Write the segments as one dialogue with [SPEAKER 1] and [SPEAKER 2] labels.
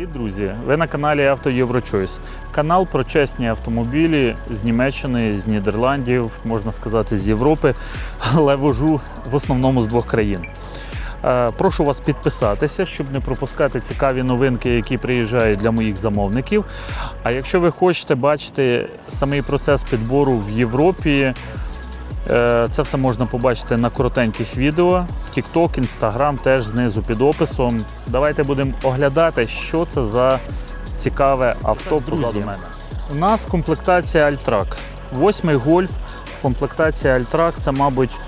[SPEAKER 1] Привіт, друзі! Ви на каналі Авто Єврочойс. Канал про чесні автомобілі з Німеччини, з Нідерландів, можна сказати, з Європи, але вожу в основному з двох країн. Е, Прошу вас підписатися, щоб не пропускати цікаві новинки, які приїжджають для моїх замовників. А якщо ви хочете бачити самий процес підбору в Європі, Це все можна побачити на коротеньких відео. TikTok, Instagram теж знизу під описом. Давайте будемо оглядати, що це за цікаве авто позаду мене. У нас комплектація Альтрак. Восьмий гольф в комплектації Альтрак це, мабуть,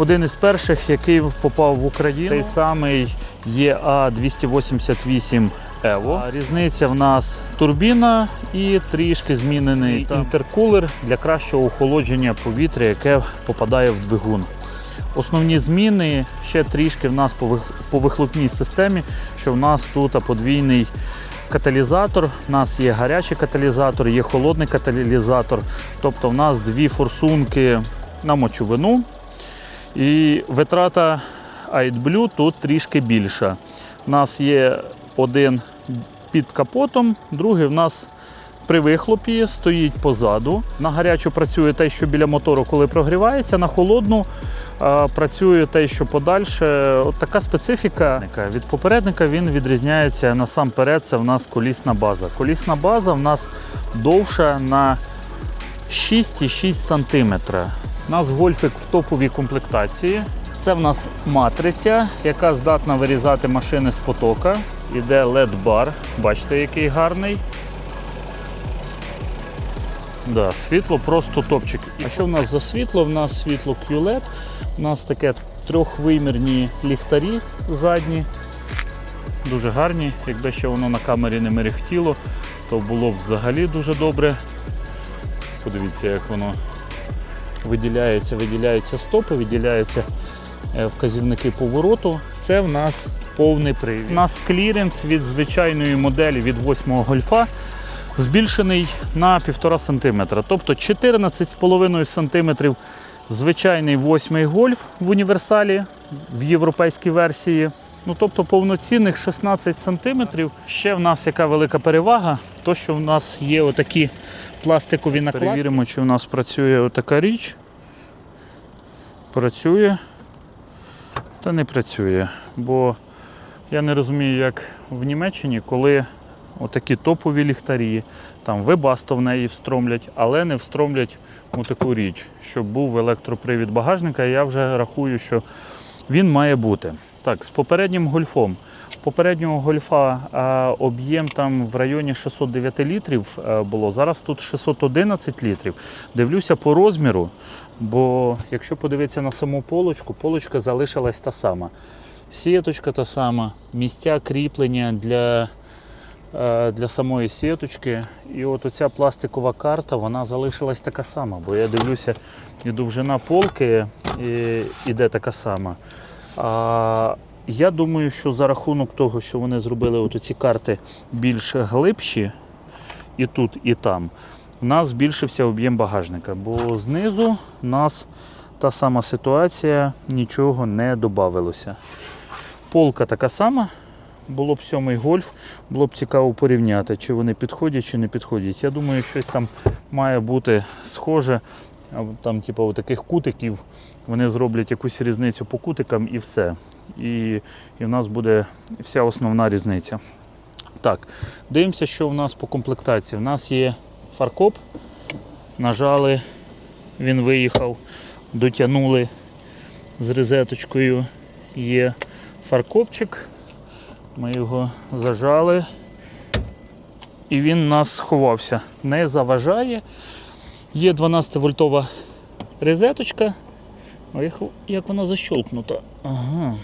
[SPEAKER 1] один із перших, який попав в Україну. Той самий ЄА 288 Evo. Різниця в нас турбіна і трішки змінений інтеркулер для кращого охолодження повітря, яке попадає в двигун. Основні зміни ще трішки в нас по по вихлопній системі, що в нас тут подвійний каталізатор. У нас є гарячий каталізатор, є холодний каталізатор. Тобто в нас дві форсунки на мочовину. І витрата AidBlue тут трішки більша. У нас є один під капотом, другий в нас при вихлопі стоїть позаду. На гарячу працює те, що біля мотору, коли прогрівається, на холодну працює те, що подальше. От така специфіка. Від попередника він відрізняється насамперед. Це в нас колісна база. Колісна база в нас довша на 6,6 см. У нас гольфик в топовій комплектації. Це в нас матриця, яка здатна вирізати машини з потока. Іде LED-бар. Бачите, який гарний. Да, світло просто топчик. А що в нас за світло? В нас світло QLED, у нас таке трьохвимірні ліхтарі задні. Дуже гарні. Якби ще воно на камері не мерехтіло, то було б взагалі дуже добре. Подивіться, як воно виділяється, виділяються стопи, виділяються е, вказівники повороту. Це в нас повний привід. У нас кліренс від звичайної моделі від 8 гольфа збільшений на 1,5 см. Тобто 14,5 см звичайний 8 гольф в універсалі в європейській версії. Ну, тобто повноцінних 16 см. Ще в нас яка велика перевага, то що в нас є отакі пластикові накладки. Перевіримо, чи в нас працює отака річ. Працює та не працює. Бо я не розумію, як в Німеччині, коли отакі топові ліхтарі, там вебасто в неї встромлять, але не встромлять отаку річ, щоб був електропривід багажника. Я вже рахую, що він має бути. Так, з попереднім гольфом. Попереднього гольфа об'єм там в районі 609 літрів було. Зараз тут 611 літрів. Дивлюся по розміру, бо якщо подивитися на саму полочку, полочка залишилась та сама. Сіточка та сама, місця кріплення для, е, для самої сіточки. І от оця пластикова карта вона залишилась така сама, бо я дивлюся, і довжина полки іде така сама. А, я думаю, що за рахунок того, що вони зробили от ці карти більш глибші, і тут, і там, у нас збільшився об'єм багажника, бо знизу у нас та сама ситуація, нічого не додавалося. Полка така сама, було б сьомий гольф, було б цікаво порівняти, чи вони підходять, чи не підходять. Я думаю, щось там має бути схоже. Там, типу, у таких кутиків вони зроблять якусь різницю по кутикам і все. І, і в нас буде вся основна різниця. Так, дивимося, що в нас по комплектації. У нас є фаркоп, нажали, він виїхав, дотягнули з розеточкою. Є фаркопчик. Ми його зажали. І він нас сховався. Не заважає. Є 12-вольтова розеточка. Ой, як- як вона защолкнута. Ага.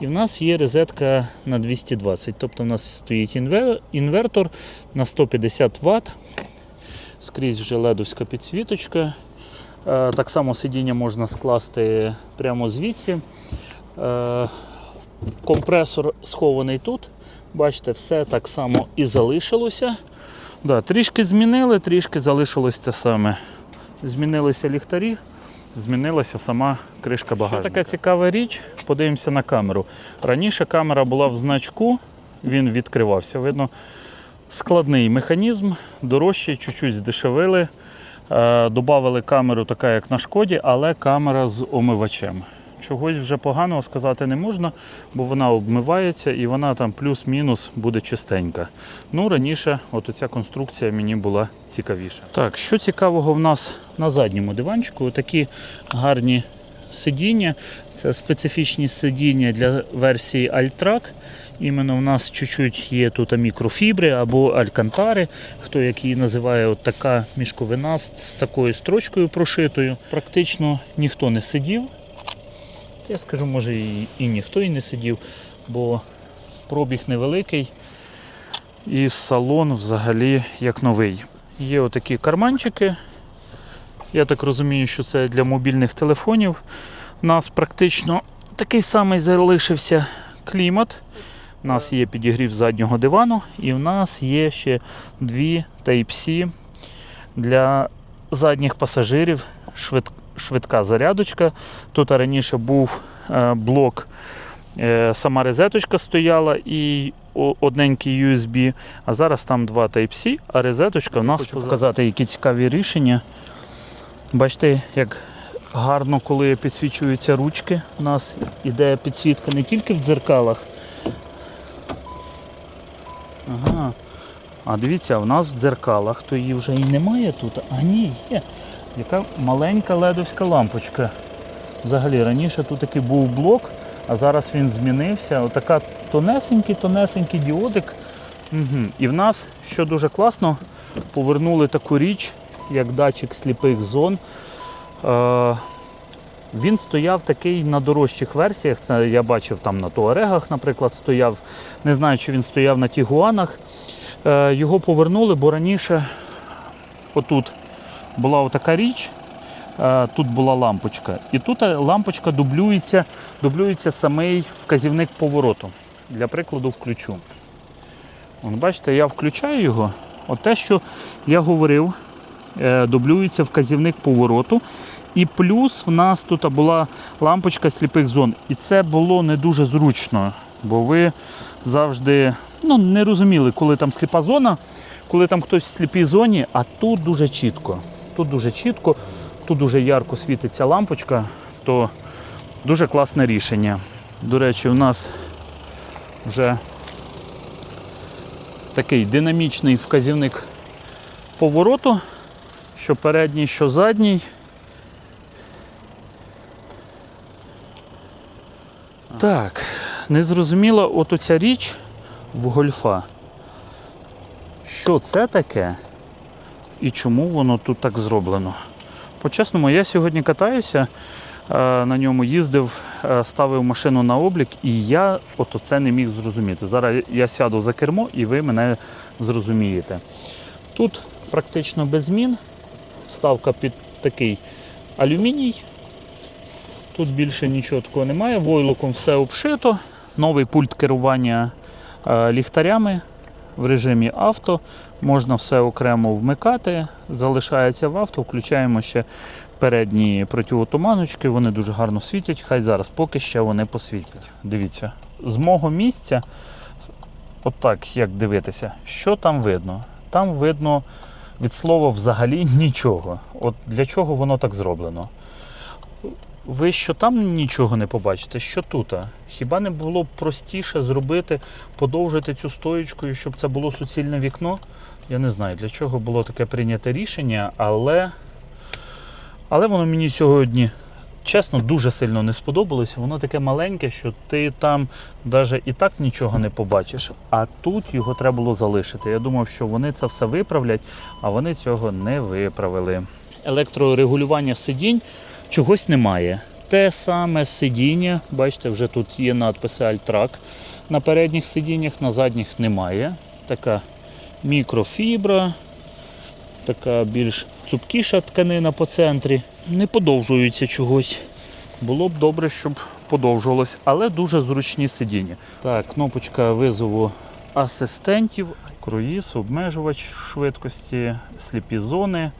[SPEAKER 1] І в нас є розетка на 220. Тобто в нас стоїть інвертор на 150 Вт. Скрізь вже ледовська підсвіточка. Е, Так само сидіння можна скласти прямо звідси. Е, Компресор схований тут. Бачите, все так само і залишилося. Да, трішки змінили, трішки залишилось те саме. Змінилися ліхтарі, змінилася сама кришка багажника. Ще така цікава річ, подивимося на камеру. Раніше камера була в значку, він відкривався. Видно, складний механізм, дорожчий, чуть-чуть здешевили. Е, Добавили камеру, така як на шкоді, але камера з омивачем. Чогось вже поганого сказати не можна, бо вона обмивається і вона там плюс-мінус буде чистенька. Ну, раніше от ця конструкція мені була цікавіша. Так, що цікавого в нас на задньому диванчику? Такі гарні сидіння. Це специфічні сидіння для версії Altrac. Іменно в нас чуть-чуть є тут мікрофібри або алькантари, хто як її називає, от така мішковина з такою строчкою прошитою. Практично ніхто не сидів. Я скажу, може і, і ніхто і не сидів, бо пробіг невеликий. І салон взагалі як новий. Є отакі карманчики. Я так розумію, що це для мобільних телефонів. У нас практично такий самий залишився клімат. У нас є підігрів заднього дивану, і в нас є ще дві Type-C для задніх пасажирів. Швид, швидка зарядочка. Тут раніше був е, блок, е, сама розеточка стояла і одненький USB, а зараз там два Type-C, а розеточка в нас
[SPEAKER 2] Хочу
[SPEAKER 1] показати, які цікаві рішення. Бачите, як гарно, коли підсвічуються ручки. У нас іде підсвітка не тільки в дзеркалах. Ага. А дивіться, в нас в дзеркалах, то її вже і немає тут. А ні, є. Яка маленька ледовська лампочка. Взагалі, раніше тут такий був блок, а зараз він змінився. Отака тонесенький, тонесенький діодик. Угу. І в нас, що дуже класно, повернули таку річ, як датчик сліпих зон. Е, він стояв такий на дорожчих версіях. Це я бачив там на Туарегах, наприклад, стояв. Не знаю, чи він стояв на Тігуанах. Е, його повернули, бо раніше отут була така річ, е, тут була лампочка. І тут е, лампочка дублюється, дублюється самий вказівник повороту. Для прикладу, включу. Вон, бачите, я включаю його. От те, що я говорив, е, дублюється вказівник повороту. І плюс в нас тут була лампочка сліпих зон. І це було не дуже зручно, бо ви завжди ну, не розуміли, коли там сліпа зона, коли там хтось в сліпій зоні, а тут дуже чітко. Тут дуже чітко, тут дуже ярко світиться лампочка, то дуже класне рішення. До речі, у нас вже такий динамічний вказівник повороту, що передній, що задній. Так, незрозуміла от оця річ в гольфа. Що це таке і чому воно тут так зроблено? По-чесному, я сьогодні катаюся, е, на ньому їздив, е, ставив машину на облік, і я от оце не міг зрозуміти. Зараз я сяду за кермо і ви мене зрозумієте. Тут практично без змін. Вставка під такий алюміній. Тут більше нічого такого немає. Войлоком все обшито. Новий пульт керування е, ліхтарями в режимі авто. Можна все окремо вмикати. Залишається в авто. Включаємо ще передні протиотуманочки. Вони дуже гарно світять. Хай зараз поки ще вони посвітять. Дивіться, з мого місця, отак як дивитися, що там видно? Там видно від слова взагалі нічого. От для чого воно так зроблено? Ви що там нічого не побачите, що тут? Хіба не було б простіше зробити, подовжити цю стоєчку, щоб це було суцільне вікно? Я не знаю, для чого було таке прийняте рішення, але, але воно мені сьогодні, чесно, дуже сильно не сподобалося. Воно таке маленьке, що ти там навіть і так нічого не побачиш, а тут його треба було залишити. Я думав, що вони це все виправлять, а вони цього не виправили. Електрорегулювання сидінь чогось немає. Те саме сидіння, бачите, вже тут є надписи Altrac на передніх сидіннях, на задніх немає. Така мікрофібра, така більш цупкіша тканина по центрі. Не подовжується чогось. Було б добре, щоб подовжувалось, але дуже зручні сидіння. Так, кнопочка визову асистентів, круїз, обмежувач швидкості, сліпі зони,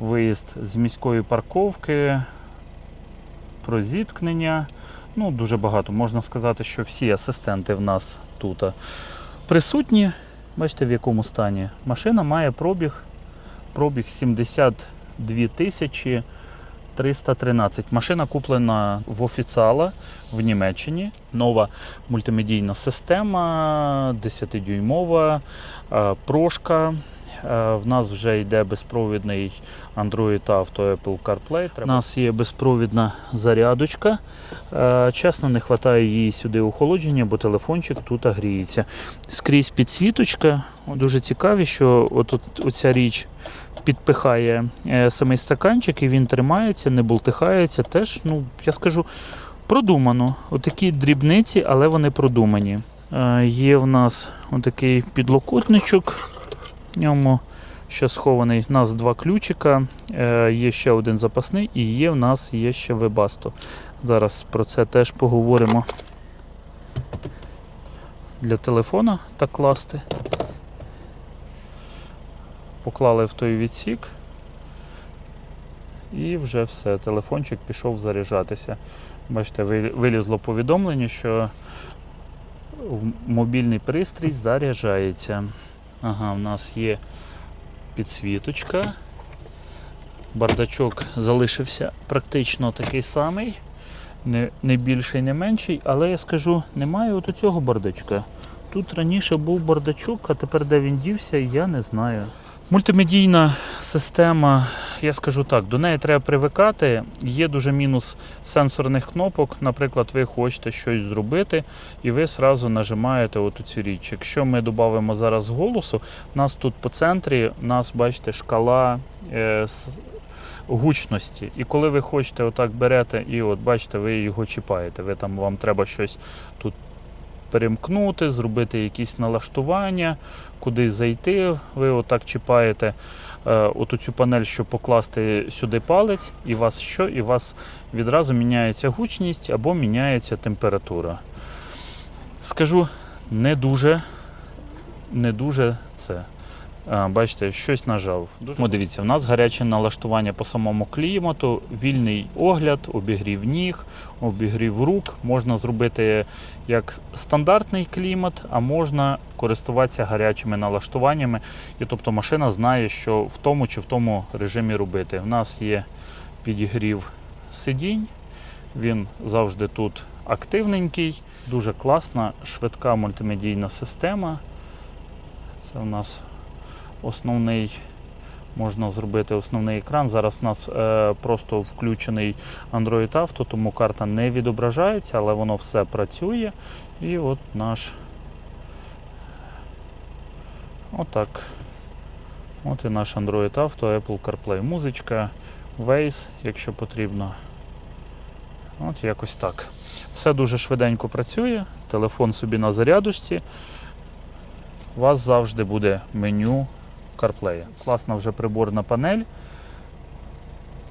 [SPEAKER 1] виїзд з міської парковки, про зіткнення. Ну, дуже багато. Можна сказати, що всі асистенти в нас тут присутні. Бачите, в якому стані. Машина має пробіг, пробіг 72 тисячі 313. Машина куплена в офіціала в Німеччині. Нова мультимедійна система, 10-дюймова, е, прошка. Е, В нас вже йде безпровідний Android Auto Apple CarPlay. У нас є безпровідна зарядочка. Е, Чесно, не вистачає її сюди охолодження, бо телефончик тут гріється. Скрізь підсвіточка. Дуже цікаві, що оця річ підпихає е, самий стаканчик і він тримається, не болтихається. Теж, ну, я скажу, продумано. Отакі дрібниці, але вони продумані. Є в нас отакий підлокотничок. Ньому ще схований. У нас два ключика, е, є ще один запасний і є в нас є ще вебасто. Зараз про це теж поговоримо. Для телефона так класти. Поклали в той відсік. І вже все, телефончик пішов заряджатися. Бачите, вилізло повідомлення, що мобільний пристрій заряджається. Ага, в нас є підсвіточка. Бардачок залишився практично такий самий, не, не більший, не менший, але я скажу, немає от цього бардачка. Тут раніше був бардачок, а тепер де він дівся, я не знаю. Мультимедійна система, я скажу так, до неї треба привикати. Є дуже мінус сенсорних кнопок. Наприклад, ви хочете щось зробити, і ви сразу нажимаєте оту цю річ. Якщо ми додамо зараз голосу, у нас тут по центрі, нас, бачите, шкала е, гучності. І коли ви хочете отак берете, і от бачите, ви його чіпаєте. Ви там вам треба щось тут перемкнути, зробити якісь налаштування, куди зайти. Ви отак чіпаєте е, оту цю панель, щоб покласти сюди палець, і вас що? І вас відразу міняється гучність або міняється температура. Скажу, не дуже, не дуже це. Бачите, щось нажав. Дуже... О, дивіться, в нас гаряче налаштування по самому клімату, вільний огляд, обігрів ніг, обігрів рук. Можна зробити як стандартний клімат, а можна користуватися гарячими налаштуваннями. І тобто машина знає, що в тому чи в тому режимі робити. В нас є підігрів сидінь, він завжди тут активненький, дуже класна, швидка мультимедійна система. Це у нас основний. Можна зробити основний екран. Зараз у нас е, просто включений Android Auto, тому карта не відображається, але воно все працює. І от наш. Отак. От і наш Android Auto, Apple CarPlay. Музичка, Waze, якщо потрібно. От якось так. Все дуже швиденько працює. Телефон собі на зарядочці. У вас завжди буде меню CarPlay. Класна вже приборна панель.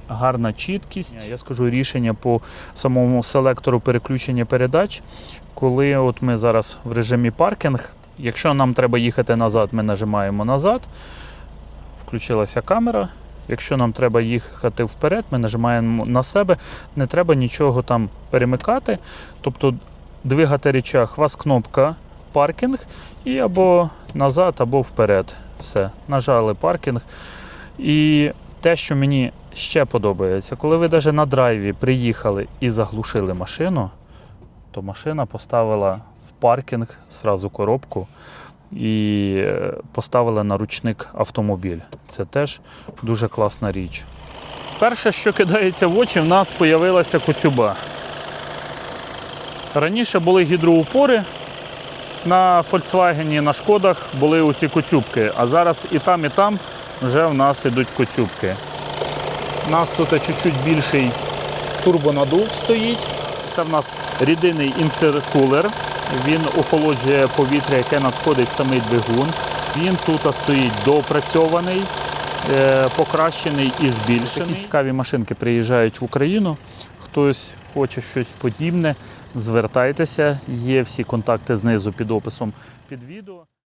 [SPEAKER 1] Гарна чіткість. Я скажу рішення по самому селектору переключення передач. Коли от ми зараз в режимі паркінг, якщо нам треба їхати назад, ми нажимаємо назад, включилася камера. Якщо нам треба їхати вперед, ми нажимаємо на себе, не треба нічого там перемикати. Тобто двигати речах, у вас кнопка паркінг і або назад, або вперед. Все, нажали паркінг. І те, що мені ще подобається, коли ви навіть на драйві приїхали і заглушили машину, то машина поставила в паркінг зразу коробку і е, поставила на ручник автомобіль. Це теж дуже класна річ. Перше, що кидається в очі, в нас з'явилася коцюба. Раніше були гідроупори, на Volkswagen, на шкодах були оці коцюбки, а зараз і там, і там вже в нас ідуть коцюбки. У нас тут чуть-чуть більший турбонадув стоїть. Це в нас рідинний інтеркулер. Він охолоджує повітря, яке надходить в самий двигун. Він тут стоїть доопрацьований, е, покращений і збільшений. Такі цікаві машинки приїжджають в Україну. Хтось хоче щось подібне, звертайтеся. Є всі контакти знизу під описом під відео.